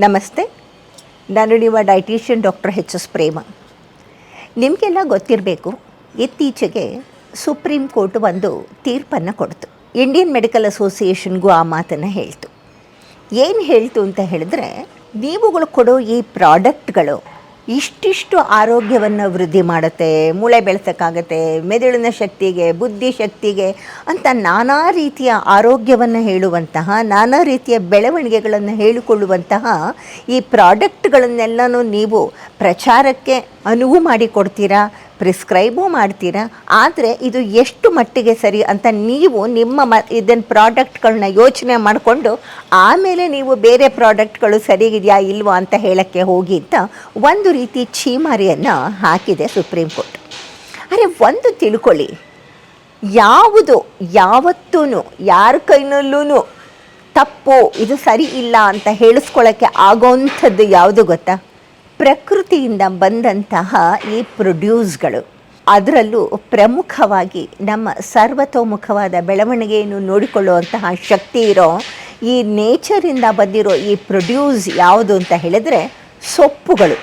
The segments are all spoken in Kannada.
ನಮಸ್ತೆ. ನಾನು ನಿಮ್ಮ dietitian doctor H S Prema. ನಿಮಗೆಲ್ಲ ಗೊತ್ತಿರಬೇಕು, ಇತ್ತೀಚೆಗೆ ಸುಪ್ರೀಂ ಕೋರ್ಟ್ ಒಂದು ತೀರ್ಪನ್ನು ಕೊಡ್ತು. ಇಂಡಿಯನ್ ಮೆಡಿಕಲ್ ಅಸೋಸಿಯೇಷನ್ಗೂ ಆ ಮಾತನ್ನು ಹೇಳ್ತು. ಏನು ಹೇಳ್ತು ಅಂತ ಹೇಳಿದ್ರೆ, ನೀವುಗಳು ಕೊಡೋ ಈ ಪ್ರಾಡಕ್ಟ್ಗಳು ಇಷ್ಟಿಷ್ಟು ಆರೋಗ್ಯವನ್ನು ವೃದ್ಧಿ ಮಾಡುತ್ತೆ, ಮೂಳೆ ಬೆಳೆಸೋಕ್ಕಾಗತ್ತೆ, ಮೆದುಳಿನ ಶಕ್ತಿಗೆ, ಬುದ್ಧಿ ಶಕ್ತಿಗೆ ಅಂತ ನಾನಾ ರೀತಿಯ ಆರೋಗ್ಯವನ್ನು ಹೇಳುವಂತಹ, ನಾನಾ ರೀತಿಯ ಬೆಳವಣಿಗೆಗಳನ್ನು ಹೇಳಿಕೊಳ್ಳುವಂತಹ ಈ ಪ್ರಾಡಕ್ಟ್ಗಳನ್ನೆಲ್ಲನೂ ನೀವು ಪ್ರಚಾರಕ್ಕೆ ಅನುವು ಮಾಡಿಕೊಡ್ತೀರಾ? ಪ್ರಿಸ್ಕ್ರೈಬು ಮಾಡ್ತೀರಾ? ಆದರೆ ಇದು ಎಷ್ಟು ಮಟ್ಟಿಗೆ ಸರಿ ಅಂತ ನೀವು ನಿಮ್ಮ ಮ ಇದನ್ನು ಪ್ರಾಡಕ್ಟ್ಗಳನ್ನ ಯೋಚನೆ ಮಾಡಿಕೊಂಡು ಆಮೇಲೆ ನೀವು ಬೇರೆ ಪ್ರಾಡಕ್ಟ್ಗಳು ಸರಿಗಿದೆಯಾ ಇಲ್ವಾ ಅಂತ ಹೇಳೋಕ್ಕೆ ಹೋಗಿ ಅಂತ ಒಂದು ರೀತಿ ಛೀಮಾರಿಯನ್ನು ಹಾಕಿದೆ ಸುಪ್ರೀಂ ಕೋರ್ಟ್. ಅರೆ, ಒಂದು ತಿಳ್ಕೊಳ್ಳಿ. ಯಾವುದು ಯಾವತ್ತೂ ಯಾರ ಕೈನಲ್ಲೂ ತಪ್ಪು, ಇದು ಸರಿ ಇಲ್ಲ ಅಂತ ಹೇಳಿಸ್ಕೊಳ್ಳೋಕ್ಕೆ ಆಗೋವಂಥದ್ದು ಯಾವುದು ಗೊತ್ತಾ? ಪ್ರಕೃತಿಯಿಂದ ಬಂದಂತಹ ಈ ಪ್ರೊಡ್ಯೂಸ್ಗಳು, ಅದರಲ್ಲೂ ಪ್ರಮುಖವಾಗಿ ನಮ್ಮ ಸರ್ವತೋಮುಖವಾದ ಬೆಳವಣಿಗೆಯನ್ನು ನೋಡಿಕೊಳ್ಳುವಂತಹ ಶಕ್ತಿ ಇರೋ, ಈ ನೇಚರಿಂದ ಬಂದಿರೋ ಈ ಪ್ರೊಡ್ಯೂಸ್ ಯಾವುದು ಅಂತ ಹೇಳಿದ್ರೆ ಸೊಪ್ಪುಗಳು.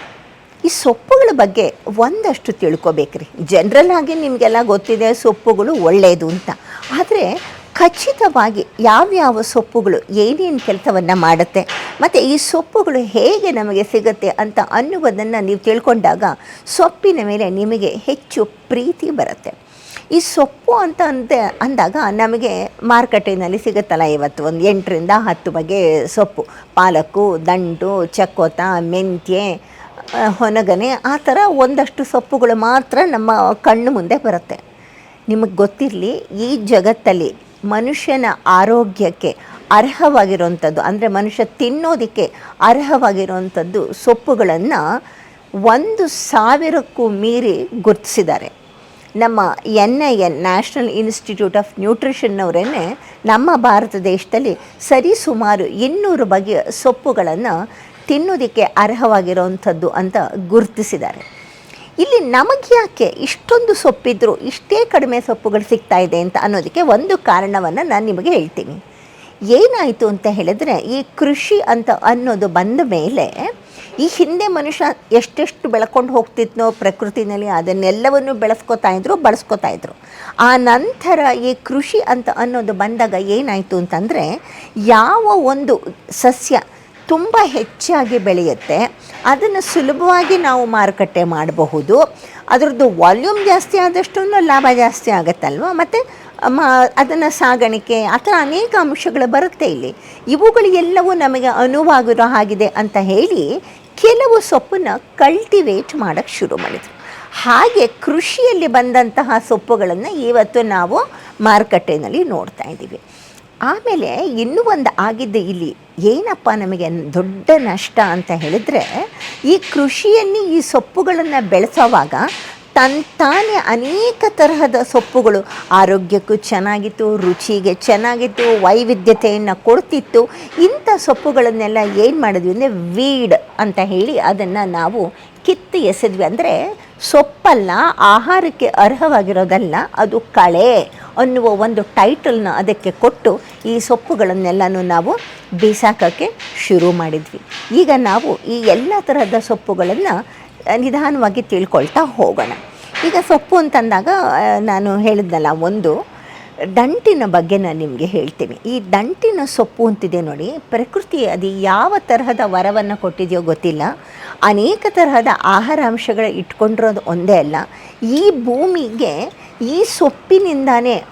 ಈ ಸೊಪ್ಪುಗಳ ಬಗ್ಗೆ ಒಂದಷ್ಟು ತಿಳ್ಕೊಬೇಕ್ರಿ. ಜನರಲ್ ಆಗಿ ನಿಮಗೆಲ್ಲ ಗೊತ್ತಿದೆ ಸೊಪ್ಪುಗಳು ಒಳ್ಳೆಯದು ಅಂತ. ಆದರೆ ಖಚಿತವಾಗಿ ಯಾವ್ಯಾವ ಸೊಪ್ಪುಗಳು, ಏನೇನು ಕೆಲಸವನ್ನು ಮಾಡುತ್ತೆ, ಮತ್ತು ಈ ಸೊಪ್ಪುಗಳು ಹೇಗೆ ನಮಗೆ ಸಿಗುತ್ತೆ ಅಂತ ಅನ್ನುವುದನ್ನು ನೀವು ತಿಳ್ಕೊಂಡಾಗ ಸೊಪ್ಪಿನ ಮೇಲೆ ನಿಮಗೆ ಹೆಚ್ಚು ಪ್ರೀತಿ ಬರುತ್ತೆ. ಈ ಸೊಪ್ಪು ಅಂತ ಅಂತ ಅಂದಾಗ ನಮಗೆ ಮಾರುಕಟ್ಟೆಯಲ್ಲಿ ಸಿಗುತ್ತಲ್ಲ ಇವತ್ತು, ಒಂದು ಎಂಟರಿಂದ ಹತ್ತು ಬಗೆ ಸೊಪ್ಪು. ಪಾಲಕ್ಕು ದಂಟು ಚಕ್ಕೋತ, ಮೆಂತ್ಯೆ ಹೊನಗನೆ, ಆ ಥರ ಒಂದಷ್ಟು ಸೊಪ್ಪುಗಳು ಮಾತ್ರ ನಮ್ಮ ಕಣ್ಣು ಮುಂದೆ ಬರುತ್ತೆ. ನಿಮಗೆ ಗೊತ್ತಿರಲಿ, ಈ ಜಗತ್ತಲ್ಲಿ ಮನುಷ್ಯನ ಆರೋಗ್ಯಕ್ಕೆ ಅರ್ಹವಾಗಿರುವಂಥದ್ದು, ಅಂದರೆ ಮನುಷ್ಯ ತಿನ್ನೋದಕ್ಕೆ ಅರ್ಹವಾಗಿರುವಂಥದ್ದು ಸೊಪ್ಪುಗಳನ್ನು ಒಂದು ಸಾವಿರಕ್ಕೂ ಮೀರಿ ಗುರುತಿಸಿದ್ದಾರೆ. ನಮ್ಮ N I N, national institute of ನ್ಯೂಟ್ರಿಷನ್ನವರೇ ನಮ್ಮ ಭಾರತ ದೇಶದಲ್ಲಿ ಸರಿಸುಮಾರು ಇನ್ನೂರು ಬಗೆಯ ಸೊಪ್ಪುಗಳನ್ನು ತಿನ್ನೋದಕ್ಕೆ ಅರ್ಹವಾಗಿರುವಂಥದ್ದು ಅಂತ ಗುರುತಿಸಿದ್ದಾರೆ. ಇಲ್ಲಿ ನಮಗೆ ಯಾಕೆ ಇಷ್ಟೊಂದು ಸೊಪ್ಪಿದ್ರು ಇಷ್ಟೇ ಕಡಿಮೆ ಸೊಪ್ಪುಗಳು ಸಿಗ್ತಾ ಇದೆ ಅಂತ ಅನ್ನೋದಕ್ಕೆ ಒಂದು ಕಾರಣವನ್ನು ನಾನು ನಿಮಗೆ ಹೇಳ್ತೀನಿ. ಏನಾಯಿತು ಅಂತ ಹೇಳಿದ್ರೆ ಈ ಕೃಷಿ ಅಂತ ಅನ್ನೋದು ಬಂದ ಮೇಲೆ ಈ ಹಿಂದೆ ಮನುಷ್ಯ ಎಷ್ಟೆಷ್ಟು ಬೆಳ್ಕೊಂಡು ಹೋಗ್ತಿದ್ನೋ ಪ್ರಕೃತಿನಲ್ಲಿ ಅದನ್ನೆಲ್ಲವನ್ನು ಬೆಳೆಸ್ಕೊತಾ ಇದ್ರು, ಬಳಸ್ಕೋತಾ ಇದ್ರು. ಆ ನಂತರ ಈ ಕೃಷಿ ಅಂತ ಅನ್ನೋದು ಬಂದಾಗ ಏನಾಯಿತು ಅಂತಂದರೆ ಯಾವ ಒಂದು ಸಸ್ಯ ತುಂಬ ಹೆಚ್ಚಾಗಿ ಬೆಳೆಯುತ್ತೆ. ಅದನ್ನು ಸುಲಭವಾಗಿ ನಾವು ಮಾರುಕಟ್ಟೆ ಮಾಡಬಹುದು. ಅದರದ್ದು ವಾಲ್ಯೂಮ್ ಜಾಸ್ತಿ ಆದಷ್ಟು ಲಾಭ ಜಾಸ್ತಿ ಆಗುತ್ತಲ್ವ? ಮತ್ತು, ಮ, ಅದನ್ನು ಸಾಗಾಣಿಕೆ ಆ ಥರ ಅನೇಕ ಅಂಶಗಳು ಬರುತ್ತೆ ಇಲ್ಲಿ. ಇವುಗಳು ಎಲ್ಲವೂ ನಮಗೆ ಅನುವಾಗಿರೋ ಹಾಗಿದೆ ಅಂತ ಹೇಳಿ ಕೆಲವು ಸೊಪ್ಪನ್ನು ಕಲ್ಟಿವೇಟ್ ಮಾಡೋಕ್ಕೆ ಶುರು ಮಾಡಿದರು. ಹಾಗೆ ಕೃಷಿಯಲ್ಲಿ ಬಂದಂತಹ ಸೊಪ್ಪುಗಳನ್ನು ಇವತ್ತು ನಾವು ಮಾರುಕಟ್ಟೆಯಲ್ಲಿ ನೋಡ್ತಾ ಇದ್ದೀವಿ. ಆಮೇಲೆ ಇನ್ನೂ ಒಂದು ಆಗಿದ್ದು ಇಲ್ಲಿ, ಏನಪ್ಪ ನಮಗೆ ದೊಡ್ಡ ನಷ್ಟ ಅಂತ ಹೇಳಿದರೆ, ಈ ಕೃಷಿಯಲ್ಲಿ ಈ ಸೊಪ್ಪುಗಳನ್ನು ಬೆಳೆಸೋವಾಗ ತಾನೇ ಅನೇಕ ತರಹದ ಸೊಪ್ಪುಗಳು, ಆರೋಗ್ಯಕ್ಕೂ ಚೆನ್ನಾಗಿತ್ತು, ರುಚಿಗೆ ಚೆನ್ನಾಗಿತ್ತು, ವೈವಿಧ್ಯತೆಯನ್ನು ಕೊಡ್ತಿತ್ತು, ಇಂಥ ಸೊಪ್ಪುಗಳನ್ನೆಲ್ಲ ಏನು ಮಾಡಿದ್ವಿ ಅಂದರೆ ವೀಡ್ ಅಂತ ಹೇಳಿ ಅದನ್ನು ನಾವು ಕಿತ್ತು ಎಸೆದ್ವಿ. ಅಂದರೆ ಸೊಪ್ಪಲ್ಲ, ಆಹಾರಕ್ಕೆ ಅರ್ಹವಾಗಿರೋದಲ್ಲ, ಅದು ಕಳೆ. ಅನ್ನುವ ಒಂದು ಟೈಟಲ್ನ ಅದಕ್ಕೆ ಕೊಟ್ಟು ಈ ಸೊಪ್ಪುಗಳನ್ನೆಲ್ಲನೂ ನಾವು ಬೀಸಾಕೋಕ್ಕೆ ಶುರು ಮಾಡಿದ್ವಿ. ಈಗ ನಾವು ಈ ಎಲ್ಲ ತರಹದ ಸೊಪ್ಪುಗಳನ್ನು ನಿಧಾನವಾಗಿ ತಿಳ್ಕೊಳ್ತಾ ಹೋಗೋಣ. ಈಗ ಸೊಪ್ಪು ಅಂತಂದಾಗ ನಾನು ಹೇಳಿದ್ನಲ್ಲ, ಒಂದು ದಂಟಿನ ಬಗ್ಗೆ ನಾನು ನಿಮಗೆ ಹೇಳ್ತೀನಿ. ಈ ದಂಟಿನ ಸೊಪ್ಪು ಅಂತಿದೆ ನೋಡಿ ಪ್ರಕೃತಿ ಅದು ಯಾವ ತರಹದ ವರವನ್ನು ಕೊಟ್ಟಿದೆಯೋ ಗೊತ್ತಿಲ್ಲ. ಅನೇಕ ತರಹದ ಆಹಾರಾಂಶಗಳ ಇಟ್ಕೊಂಡಿರೋದು ಒಂದೇ ಅಲ್ಲ. ಈ ಭೂಮಿಗೆ, ಈ ಸೊಪ್ಪಿನಿಂದಾನೇ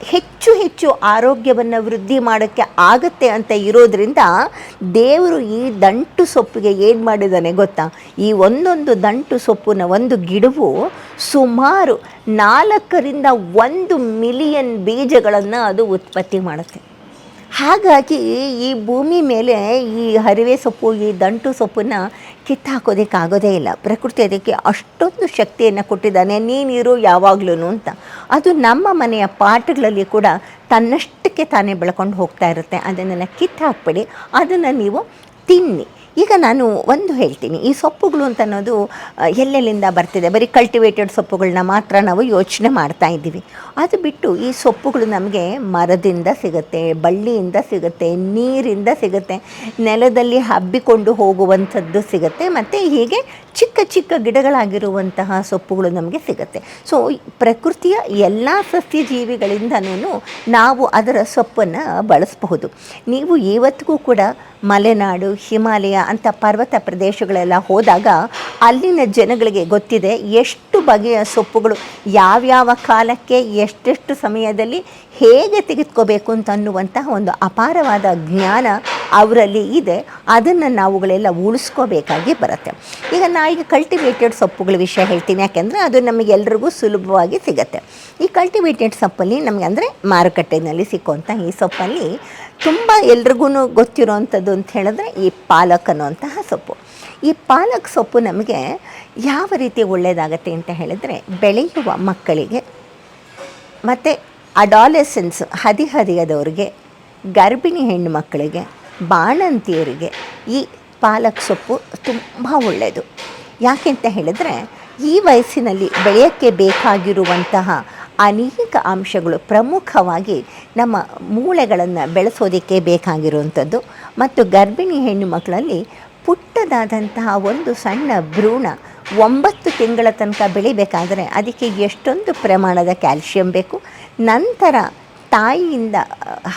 ಹೆಚ್ಚು ಹೆಚ್ಚು ಆರೋಗ್ಯವನ್ನು ವೃದ್ಧಿ ಮಾಡೋಕ್ಕೆ ಆಗುತ್ತೆ ಅಂತ ಇರೋದರಿಂದ ದೇವರು ಈ ದಂಟು ಸೊಪ್ಪಿಗೆ ಏನು ಮಾಡಿದ್ದಾನೆ ಗೊತ್ತಾ? ಈ ಒಂದೊಂದು ದಂಟು ಸೊಪ್ಪಿನ ಒಂದು ಗಿಡವು ಸುಮಾರು ನಾಲ್ಕರಿಂದ ಒಂದು ಮಿಲಿಯನ್ ಬೀಜಗಳನ್ನು ಅದು ಉತ್ಪತ್ತಿ ಮಾಡುತ್ತೆ. ಹಾಗಾಗಿ ಈ ಭೂಮಿ ಮೇಲೆ ಈ ಹರಿವೆ ಸೊಪ್ಪು, ಈ ದಂಟು ಸೊಪ್ಪನ್ನು ಕಿತ್ತಾಕೋದಕ್ಕಾಗೋದೇ ಇಲ್ಲ. ಪ್ರಕೃತಿ ಅದಕ್ಕೆ ಅಷ್ಟೊಂದು ಶಕ್ತಿಯನ್ನು ಕೊಟ್ಟಿದ್ದಾನೆ. ನೀನಿರು ಯಾವಾಗ್ಲೂ ಅಂತ. ಅದು ನಮ್ಮ ಮನೆಯ ಪಾಠಗಳಲ್ಲಿ ಕೂಡ ತನ್ನಷ್ಟಕ್ಕೆ ತಾನೇ ಬೆಳ್ಕೊಂಡು ಹೋಗ್ತಾ ಇರುತ್ತೆ. ಅದನ್ನೆಲ್ಲ ಕಿತ್ತಾಕ್ಬೇಡಿ. ಅದನ್ನು ನೀವು ತಿನ್ನಿ. ಈಗ ನಾನು ಒಂದು ಹೇಳ್ತೀನಿ, ಈ ಸೊಪ್ಪುಗಳು ಅಂತ ಅನ್ನೋದು ಎಲ್ಲೆಲ್ಲಿಂದ ಬರ್ತಿದೆ? ಬರೀ ಕಲ್ಟಿವೇಟೆಡ್ ಸೊಪ್ಪುಗಳನ್ನ ಮಾತ್ರ ನಾವು ಯೋಚನೆ ಮಾಡ್ತಾ ಇದ್ದೀವಿ. ಅದು ಬಿಟ್ಟು ಈ ಸೊಪ್ಪುಗಳು ನಮಗೆ ಮರದಿಂದ ಸಿಗುತ್ತೆ, ಬಳ್ಳಿಯಿಂದ ಸಿಗುತ್ತೆ, ನೀರಿಂದ ಸಿಗುತ್ತೆ, ನೆಲದಲ್ಲಿ ಹಬ್ಬಿಕೊಂಡು ಹೋಗುವಂಥದ್ದು ಸಿಗುತ್ತೆ, ಮತ್ತು ಹೀಗೆ ಚಿಕ್ಕ ಚಿಕ್ಕ ಗಿಡಗಳಾಗಿರುವಂತಹ ಸೊಪ್ಪುಗಳು ನಮಗೆ ಸಿಗುತ್ತೆ. ಸೊ ಪ್ರಕೃತಿಯ ಎಲ್ಲ ಸಸ್ಯ ಜೀವಿಗಳಿಂದನೂ ನಾವು ಅದರ ಸೊಪ್ಪನ್ನು ಬಳಸಬಹುದು. ನೀವು ಇವತ್ತಿಗೂ ಕೂಡ ಮಲೆನಾಡು, ಹಿಮಾಲಯ ಅಂತ ಪರ್ವತ ಪ್ರದೇಶಗಳೆಲ್ಲ ಹೋದಾಗ ಅಲ್ಲಿನ ಜನಗಳಿಗೆ ಗೊತ್ತಿದೆ ಎಷ್ಟು ಬಗೆಯ ಸೊಪ್ಪುಗಳು, ಯಾವ್ಯಾವ ಕಾಲಕ್ಕೆ, ಎಷ್ಟೆಷ್ಟು ಸಮಯದಲ್ಲಿ ಹೇಗೆ ತೆಗೆದುಕೋಬೇಕು ಅಂತ ಅನ್ನುವಂತಹ ಒಂದು ಅಪಾರವಾದ ಜ್ಞಾನ ಅವರಲ್ಲಿ ಇದೆ. ಅದನ್ನು ನಾವುಗಳೆಲ್ಲ ಉಳಿಸ್ಕೋಬೇಕಾಗಿ ಬರುತ್ತೆ. ಈಗ ನಾ ಈಗ ಕಲ್ಟಿವೇಟೆಡ್ ಸೊಪ್ಪುಗಳ ವಿಷಯ ಹೇಳ್ತೀನಿ. ಯಾಕೆಂದರೆ ಅದು ನಮಗೆ ಎಲ್ರಿಗೂ ಸುಲಭವಾಗಿ ಸಿಗುತ್ತೆ. ಈ ಕಲ್ಟಿವೇಟೆಡ್ ಸೊಪ್ಪಲ್ಲಿ ನಮಗೆ ಅಂದರೆ ಮಾರುಕಟ್ಟೆಯಲ್ಲಿ ಸಿಕ್ಕುವಂಥ ಈ ಸೊಪ್ಪಲ್ಲಿ ತುಂಬ ಎಲ್ರಿಗೂ ಗೊತ್ತಿರೋವಂಥದ್ದು ಅಂತ ಹೇಳಿದ್ರೆ ಈ ಪಾಲಕ್ ಅನ್ನುವಂತಹ ಸೊಪ್ಪು. ಈ ಪಾಲಕ್ ಸೊಪ್ಪು ನಮಗೆ ಯಾವ ರೀತಿ ಒಳ್ಳೆಯದಾಗತ್ತೆ ಅಂತ ಹೇಳಿದರೆ ಬೆಳೆಯುವ ಮಕ್ಕಳಿಗೆ ಮತ್ತು ಅಡಾಲೆಸೆನ್ಸ್ ಹದಿಹದಿಯದವ್ರಿಗೆ, ಗರ್ಭಿಣಿ ಹೆಣ್ಣು ಮಕ್ಕಳಿಗೆ, ಬಾಣಂತಿಯರಿಗೆ ಈ ಪಾಲಕ್ ಸೊಪ್ಪು ತುಂಬ ಒಳ್ಳೆಯದು ಯಾಕೆಂತ ಹೇಳಿದ್ರೆ, ಈ ವಯಸ್ಸಿನಲ್ಲಿ ಬೆಳೆಯೋಕ್ಕೆ ಬೇಕಾಗಿರುವಂತಹ ಅನೇಕ ಅಂಶಗಳು ಪ್ರಮುಖವಾಗಿ ನಮ್ಮ ಮೂಳೆಗಳನ್ನು ಬೆಳೆಸೋದಕ್ಕೆ ಬೇಕಾಗಿರುವಂಥದ್ದು. ಮತ್ತು ಗರ್ಭಿಣಿ ಹೆಣ್ಣು ಮಕ್ಕಳಲ್ಲಿ ಪುಟ್ಟದಾದಂತಹ ಒಂದು ಸಣ್ಣ ಭ್ರೂಣ ಒಂಬತ್ತು ತಿಂಗಳ ತನಕ ಬೆಳಿಬೇಕಾದರೆ ಅದಕ್ಕೆ ಎಷ್ಟೊಂದು ಪ್ರಮಾಣದ ಕ್ಯಾಲ್ಶಿಯಂ ಬೇಕು. ನಂತರ ತಾಯಿಯಿಂದ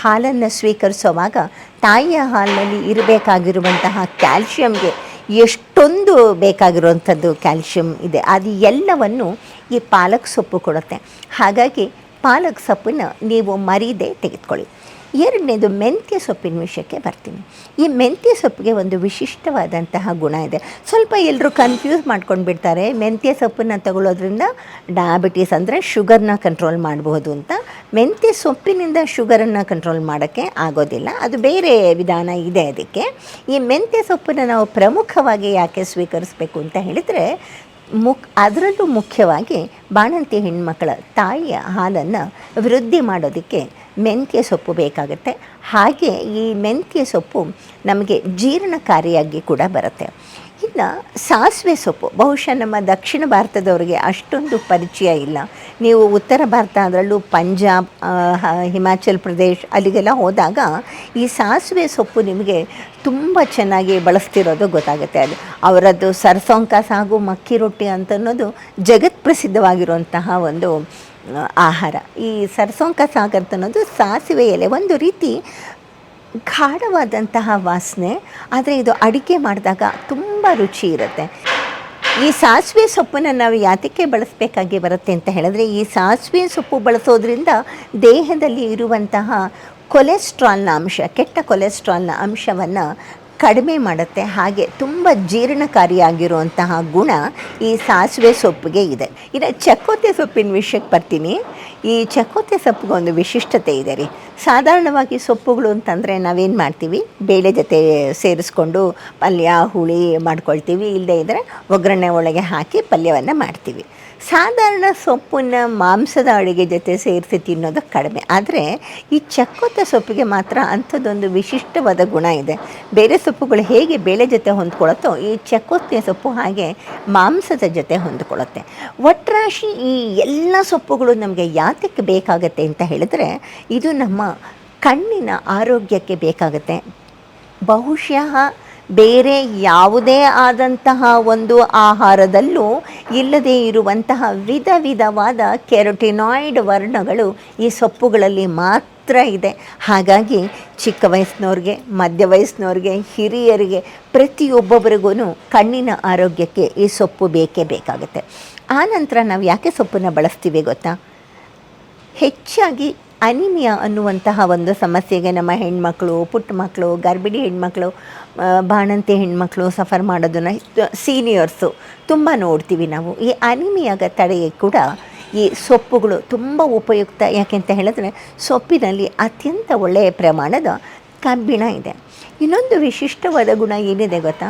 ಹಾಲನ್ನು ಸ್ವೀಕರಿಸುವಾಗ ತಾಯಿಯ ಹಾಲಿನಲ್ಲಿ ಇರಬೇಕಾಗಿರುವಂತಹ ಕ್ಯಾಲ್ಶಿಯಂಗೆ ಎಷ್ಟೊಂದು ಬೇಕಾಗಿರುವಂಥದ್ದು ಕ್ಯಾಲ್ಶಿಯಂ ಇದೆ. ಅದು ಎಲ್ಲವನ್ನು ಈ ಪಾಲಕ್ ಸೊಪ್ಪು ಕೊಡುತ್ತೆ. ಹಾಗಾಗಿ ಪಾಲಕ್ ಸೊಪ್ಪನ್ನು ನೀವು ಮರೀದೆ ತೆಗೆದುಕೊಳ್ಳಿ. ಎರಡನೇದು ಮೆಂತ್ಯ ಸೊಪ್ಪಿನ ವಿಷಯಕ್ಕೆ ಬರ್ತೀನಿ. ಈ ಮೆಂತ್ಯ ಸೊಪ್ಪಿಗೆ ಒಂದು ವಿಶಿಷ್ಟವಾದಂತಹ ಗುಣ ಇದೆ. ಸ್ವಲ್ಪ ಎಲ್ಲರೂ ಕನ್ಫ್ಯೂಸ್ ಮಾಡ್ಕೊಂಡು ಬಿಡ್ತಾರೆ. ಮೆಂತ್ಯ ಸೊಪ್ಪನ್ನು ತಗೊಳ್ಳೋದ್ರಿಂದ ಡಯಾಬಿಟೀಸ್ ಅಂದರೆ ಶುಗರ್ನ ಕಂಟ್ರೋಲ್ ಮಾಡಬಹುದು ಅಂತ. ಮೆಂತ್ಯ ಸೊಪ್ಪಿನಿಂದ ಶುಗರನ್ನು ಕಂಟ್ರೋಲ್ ಮಾಡೋಕ್ಕೆ ಆಗೋದಿಲ್ಲ. ಅದು ಬೇರೆ ವಿಧಾನ ಇದೆ ಅದಕ್ಕೆ. ಈ ಮೆಂತ್ಯ ಸೊಪ್ಪನ್ನು ನಾವು ಪ್ರಮುಖವಾಗಿ ಯಾಕೆ ಸ್ವೀಕರಿಸಬೇಕು ಅಂತ ಹೇಳಿದರೆ ಮುಖ್ ಅದರಲ್ಲೂ ಮುಖ್ಯವಾಗಿ ಬಾಣಂತಿ ಹೆಣ್ಮಕ್ಕಳ ತಾಯಿಯ ಹಾಲನ್ನು ವೃದ್ಧಿ ಮಾಡೋದಕ್ಕೆ ಮೆಂತ್ಯ ಸೊಪ್ಪು ಬೇಕಾಗುತ್ತೆ. ಹಾಗೆ ಈ ಮೆಂತ್ಯ ಸೊಪ್ಪು ನಮಗೆ ಜೀರ್ಣಕಾರಿಯಾಗಿ ಕೂಡ ಬರುತ್ತೆ. ಇನ್ನು ಸಾಸಿವೆ ಸೊಪ್ಪು, ಬಹುಶಃ ನಮ್ಮ ದಕ್ಷಿಣ ಭಾರತದವರಿಗೆ ಅಷ್ಟೊಂದು ಪರಿಚಯ ಇಲ್ಲ. ನೀವು ಉತ್ತರ ಭಾರತ ಅದರಲ್ಲೂ ಪಂಜಾಬ್ ಹಿಮಾಚಲ್ ಪ್ರದೇಶ್ ಅಲ್ಲಿಗೆಲ್ಲ ಹೋದಾಗ ಈ ಸಾಸಿವೆ ಸೊಪ್ಪು ನಿಮಗೆ ತುಂಬ ಚೆನ್ನಾಗಿ ಬಳಸ್ತಿರೋದು ಗೊತ್ತಾಗುತ್ತೆ. ಅದು ಅವರದ್ದು ಸರ್ಸೋಂಕ ಸಾಗು ಮಕ್ಕಿ ರೊಟ್ಟಿ ಅಂತ ಅನ್ನೋದು ಜಗತ್ ಪ್ರಸಿದ್ಧವಾಗಿರುವಂತಹ ಒಂದು ಆಹಾರ. ಈ ಸರ್ಸೋಂಕ ಸಾಗರ್ ಅನ್ನೋದು ಸಾಸಿವೆ ಎಲೆ. ಒಂದು ರೀತಿ ಗಾಢವಾದಂತಹ ವಾಸನೆ, ಆದರೆ ಇದು ಅಡಿಗೆ ಮಾಡಿದಾಗ ತುಂಬ ರುಚಿ ಇರುತ್ತೆ. ಈ ಸಾಸಿವೆ ಸೊಪ್ಪನ್ನು ನಾವು ಯಾತಕ್ಕೆ ಬಳಸಬೇಕಾಗಿ ಬರುತ್ತೆ ಅಂತ ಹೇಳಿದ್ರೆ, ಈ ಸಾಸಿವೆ ಸೊಪ್ಪು ಬಳಸೋದ್ರಿಂದ ದೇಹದಲ್ಲಿ ಇರುವಂತಹ ಕೊಲೆಸ್ಟ್ರಾಲ್ನ ಅಂಶ, ಕೆಟ್ಟ ಕೊಲೆಸ್ಟ್ರಾಲ್ನ ಅಂಶವನ್ನು ಕಡಿಮೆ ಮಾಡುತ್ತೆ, ಹಾಗೆ ತುಂಬ ಜೀರ್ಣಕಾರಿಯಾಗಿರುವಂತಹ ಗುಣ ಈ ಸಾಸಿವೆ ಸೊಪ್ಪಿಗೆ ಇದೆ. ಇನ್ನು ಚಕ್ಕೋತೆ ಸೊಪ್ಪಿನ ವಿಷಯಕ್ಕೆ ಬರ್ತೀನಿ. ಈ ಚಕೋತೆ ಸೊಪ್ಪಿಗೆ ಒಂದು ವಿಶಿಷ್ಟತೆ ಇದೆ ರೀ. ಸಾಧಾರಣವಾಗಿ ಸೊಪ್ಪುಗಳು ಅಂತಂದರೆ ನಾವೇನು ಮಾಡ್ತೀವಿ? ಬೇಳೆ ಜೊತೆ ಸೇರಿಸ್ಕೊಂಡು ಪಲ್ಯ, ಹುಳಿ ಮಾಡ್ಕೊಳ್ತೀವಿ. ಇಲ್ಲದೇ ಇದ್ದರೆ ಒಗ್ಗರಣೆ ಒಳಗೆ ಹಾಕಿ ಪಲ್ಯವನ್ನು ಮಾಡ್ತೀವಿ. ಸಾಧಾರಣ ಸೊಪ್ಪನ್ನು ಮಾಂಸದ ಅಡುಗೆ ಜೊತೆ ಸೇರಿಸಿ ತಿನ್ನೋದು ಕಡಿಮೆ. ಆದರೆ ಈ ಚಕ್ಕೋತ ಸೊಪ್ಪಿಗೆ ಮಾತ್ರ ಅಂಥದ್ದೊಂದು ವಿಶಿಷ್ಟವಾದ ಗುಣ ಇದೆ. ಬೇರೆ ಸೊಪ್ಪುಗಳು ಹೇಗೆ ಬೇಳೆ ಜೊತೆ ಹೊಂದ್ಕೊಳ್ಳುತ್ತೋ ಈ ಚಕ್ಕೋತೆ ಸೊಪ್ಪು ಹಾಗೆ ಮಾಂಸದ ಜೊತೆ ಹೊಂದ್ಕೊಳ್ಳುತ್ತೆ. ಒಟ್ರಾಶಿ ಈ ಎಲ್ಲ ಸೊಪ್ಪುಗಳು ನಮಗೆ ಯಾತಕ್ಕೆ ಬೇಕಾಗತ್ತೆ ಅಂತ ಹೇಳಿದ್ರೆ ಇದು ನಮ್ಮ ಕಣ್ಣಿನ ಆರೋಗ್ಯಕ್ಕೆ ಬೇಕಾಗುತ್ತೆ. ಬಹುಶಃ ಬೇರೆ ಯಾವುದೇ ಆದಂತಹ ಒಂದು ಆಹಾರದಲ್ಲೂ ಇಲ್ಲದೇ ಇರುವಂತಹ ವಿಧ ವಿಧವಾದ ಕೆರಟಿನಾಯ್ಡ್ ವರ್ಣಗಳು ಈ ಸೊಪ್ಪುಗಳಲ್ಲಿ ಮಾತ್ರ ಇದೆ. ಹಾಗಾಗಿ ಚಿಕ್ಕ ವಯಸ್ಸಿನವ್ರಿಗೆ, ಮಧ್ಯ ವಯಸ್ಸಿನವ್ರಿಗೆ, ಹಿರಿಯರಿಗೆ ಪ್ರತಿಯೊಬ್ಬೊಬ್ಬರಿಗೂ ಕಣ್ಣಿನ ಆರೋಗ್ಯಕ್ಕೆ ಈ ಸೊಪ್ಪು ಬೇಕೇ ಬೇಕಾಗುತ್ತೆ. ಆನಂತರ ನಾವು ಯಾಕೆ ಸೊಪ್ಪನ್ನು ಬಳಸ್ತೀವಿ ಗೊತ್ತಾ? ಹೆಚ್ಚಾಗಿ ಅನಿಮಿಯಾ ಅನ್ನುವಂತಹ ಒಂದು ಸಮಸ್ಯೆಗೆ ನಮ್ಮ ಹೆಣ್ಮಕ್ಳು ಪುಟ್ಟ ಮಕ್ಕಳು ಗರ್ಭಿಣಿ ಹೆಣ್ಮಕ್ಳು ಬಾಣಂತಿ ಹೆಣ್ಮಕ್ಳು ಸಫರ್ ಮಾಡೋದನ್ನು ಸೀನಿಯರ್ಸು ತುಂಬ ನೋಡ್ತೀವಿ ನಾವು. ಈ ಅನಿಮಿಯಾಗ ತಡೆಗೆ ಕೂಡ ಈ ಸೊಪ್ಪುಗಳು ತುಂಬ ಉಪಯುಕ್ತ. ಯಾಕೆಂತ ಹೇಳಿದ್ರೆ ಸೊಪ್ಪಿನಲ್ಲಿ ಅತ್ಯಂತ ಒಳ್ಳೆಯ ಪ್ರಮಾಣದ ಕಬ್ಬಿಣ ಇದೆ. ಇನ್ನೊಂದು ವಿಶಿಷ್ಟವಾದ ಗುಣ ಏನಿದೆ ಗೊತ್ತಾ?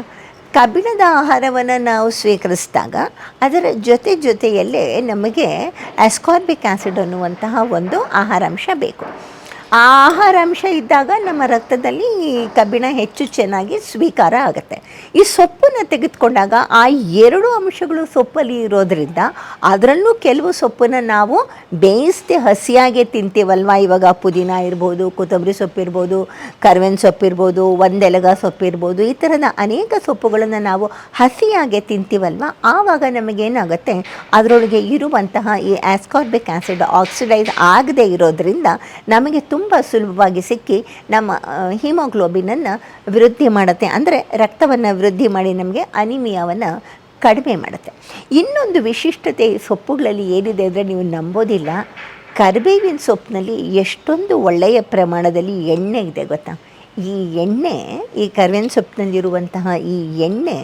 ಕಬ್ಬಿಣದ ಆಹಾರವನ್ನು ನಾವು ಸ್ವೀಕರಿಸಿದಾಗ ಅದರ ಜೊತೆ ಜೊತೆಯಲ್ಲೇ ನಮಗೆ ಆಸ್ಕಾರ್ಬಿಕ್ ಆ್ಯಸಿಡ್ ಅನ್ನುವಂತಹ ಒಂದು ಆಹಾರಾಂಶ ಬೇಕು. ಆಹಾರಾಂಶ ಇದ್ದಾಗ ನಮ್ಮ ರಕ್ತದಲ್ಲಿ ಕಬ್ಬಿಣ ಹೆಚ್ಚು ಚೆನ್ನಾಗಿ ಸ್ವೀಕಾರ ಆಗುತ್ತೆ. ಈ ಸೊಪ್ಪನ್ನು ತೆಗೆದುಕೊಂಡಾಗ ಆ ಎರಡು ಅಂಶಗಳು ಸೊಪ್ಪಲ್ಲಿ ಇರೋದ್ರಿಂದ ಅದರಲ್ಲೂ ಕೆಲವು ಸೊಪ್ಪನ್ನು ನಾವು ಬೇಯಿಸ್ದೆ ಹಸಿಯಾಗೆ ತಿಂತೀವಲ್ವ? ಇವಾಗ ಪುದೀನ ಇರ್ಬೋದು, ಕೊತ್ತಂಬರಿ ಸೊಪ್ಪಿರ್ಬೋದು ಸೊಪ್ಪು ಇರ್ಬೋದು, ಒಂದೆಲಗ ಸೊಪ್ಪು ಇರ್ಬೋದು, ಈ ಥರದ ಅನೇಕ ಸೊಪ್ಪುಗಳನ್ನು ನಾವು ಹಸಿಯಾಗೆ ತಿಂತೀವಲ್ವ? ಆವಾಗ ನಮಗೇನಾಗುತ್ತೆ? ಅದರೊಳಗೆ ಇರುವಂತಹ ಈ ಆಸ್ಕಾರ್ಬಿಕ್ ಆ್ಯಸಿಡ್ ಆಕ್ಸಿಡೈಸ್ ಆಗದೆ ಇರೋದ್ರಿಂದ ನಮಗೆ ತುಂಬ ಸುಲಭವಾಗಿ ಸಿಕ್ಕಿ ನಮ್ಮ ಹಿಮೋಗ್ಲೋಬಿನನ್ನು ವೃದ್ಧಿ ಮಾಡುತ್ತೆ. ಅಂದರೆ ರಕ್ತವನ್ನು ವೃದ್ಧಿ ಮಾಡಿ ನಮಗೆ ಅನಿಮಿಯಾವನ್ನು ಕಡಿಮೆ ಮಾಡುತ್ತೆ. ಇನ್ನೊಂದು ವಿಶಿಷ್ಟತೆ ಸೊಪ್ಪುಗಳಲ್ಲಿ ಏನಿದೆ ಅಂದರೆ ನೀವು ನಂಬೋದಿಲ್ಲ, ಕರಿಬೇವಿನ ಸೊಪ್ಪಿನಲ್ಲಿ ಎಷ್ಟೊಂದು ಒಳ್ಳೆಯ ಪ್ರಮಾಣದಲ್ಲಿ ಎಣ್ಣೆ ಇದೆ ಗೊತ್ತಾ? ಈ ಎಣ್ಣೆ, ಈ ಕರಿಬೇವಿನ ಸೊಪ್ಪಿನಲ್ಲಿರುವಂತಹ ಈ ಎಣ್ಣೆ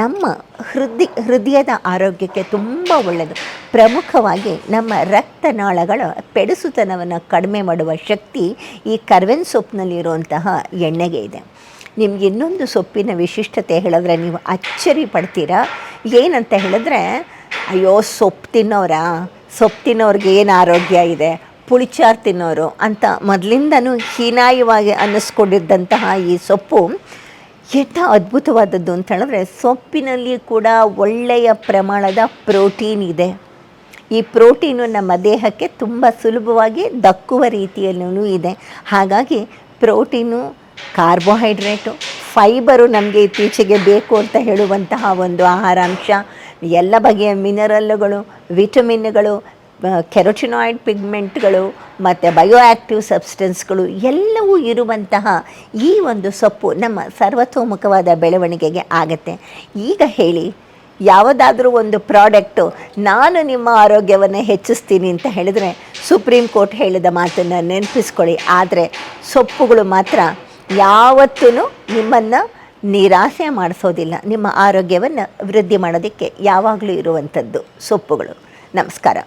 ನಮ್ಮ ಹೃದಯ ಹೃದಯದ ಆರೋಗ್ಯಕ್ಕೆ ತುಂಬ ಒಳ್ಳೆಯದು ಪ್ರಮುಖವಾಗಿ ನಮ್ಮ ರಕ್ತನಾಳಗಳ ಪೆಡಸುತನವನ್ನು ಕಡಿಮೆ ಮಾಡುವ ಶಕ್ತಿ ಈ ಕರ್ವೆನ್ ಸೊಪ್ಪಿನಲ್ಲಿರುವಂತಹ ಎಣ್ಣೆಗೆ ಇದೆ. ನಿಮ್ಗೆ ಇನ್ನೊಂದು ಸೊಪ್ಪಿನ ವಿಶಿಷ್ಟತೆ ಹೇಳಿದ್ರೆ ನೀವು ಅಚ್ಚರಿ ಪಡ್ತೀರಾ? ಏನಂತ ಹೇಳಿದ್ರೆ, ಅಯ್ಯೋ, ಸೊಪ್ಪು ತಿನ್ನೋರಾ? ಸೊಪ್ಪು ತಿನ್ನೋರಿಗೆ ಏನು ಆರೋಗ್ಯ ಇದೆ? ಪುಳಿಚಾರ್ ತಿನ್ನೋರು ಅಂತ ಮೊದಲಿಂದನೂ ಹೀನಾಯವಾಗಿ ಅನ್ನಿಸ್ಕೊಂಡಿದ್ದಂತಹ ಈ ಸೊಪ್ಪು ಎಂಥ ಅದ್ಭುತವಾದದ್ದು ಅಂತ ಹೇಳಿದ್ರೆ, ಸೊಪ್ಪಿನಲ್ಲಿ ಕೂಡ ಒಳ್ಳೆಯ ಪ್ರಮಾಣದ ಪ್ರೋಟೀನ್ ಇದೆ. ಈ ಪ್ರೋಟೀನು ನಮ್ಮ ದೇಹಕ್ಕೆ ತುಂಬ ಸುಲಭವಾಗಿ ದಕ್ಕುವ ರೀತಿಯಲ್ಲೂ ಇದೆ. ಹಾಗಾಗಿ ಪ್ರೋಟೀನು, ಕಾರ್ಬೋಹೈಡ್ರೇಟು, ಫೈಬರು ನಮಗೆ ಇತ್ತೀಚೆಗೆ ಬೇಕು ಅಂತ ಹೇಳುವಂತಹ ಒಂದು ಆಹಾರಾಂಶ. ಎಲ್ಲ ಬಗೆಯ ಮಿನರಲ್ಗಳು ವಿಟಮಿನ್ಗಳು ಕೆರೋಟಿನಾಯ್ಡ್ ಪಿಗ್ಮೆಂಟ್ಗಳು, ಮತ್ತು ಬಯೋ ಆಕ್ಟಿವ್ ಸಬ್ಸ್ಟೆನ್ಸ್ಗಳು ಎಲ್ಲವೂ ಇರುವಂತಹ ಈ ಒಂದು ಸೊಪ್ಪು ನಮ್ಮ ಸರ್ವತೋಮುಖವಾದ ಬೆಳವಣಿಗೆಗೆ ಆಗತ್ತೆ. ಈಗ ಹೇಳಿ ಯಾವುದಾದ್ರೂ ಒಂದು ಪ್ರಾಡಕ್ಟು ನಾನು ನಿಮ್ಮ ಆರೋಗ್ಯವನ್ನು ಹೆಚ್ಚಿಸ್ತೀನಿ ಅಂತ ಹೇಳಿದರೆ ಸುಪ್ರೀಂ ಕೋರ್ಟ್ ಹೇಳಿದ ಮಾತನ್ನು ನೆನಪಿಸ್ಕೊಳ್ಳಿ. ಆದರೆ ಸೊಪ್ಪುಗಳು ಮಾತ್ರ ಯಾವತ್ತೂ ನಿಮ್ಮನ್ನು ನಿರಾಸೆ ಮಾಡಿಸೋದಿಲ್ಲ. ನಿಮ್ಮ ಆರೋಗ್ಯವನ್ನು ವೃದ್ಧಿ ಮಾಡೋದಕ್ಕೆ ಯಾವಾಗಲೂ ಇರುವಂಥದ್ದು ಸೊಪ್ಪುಗಳು. ನಮಸ್ಕಾರ.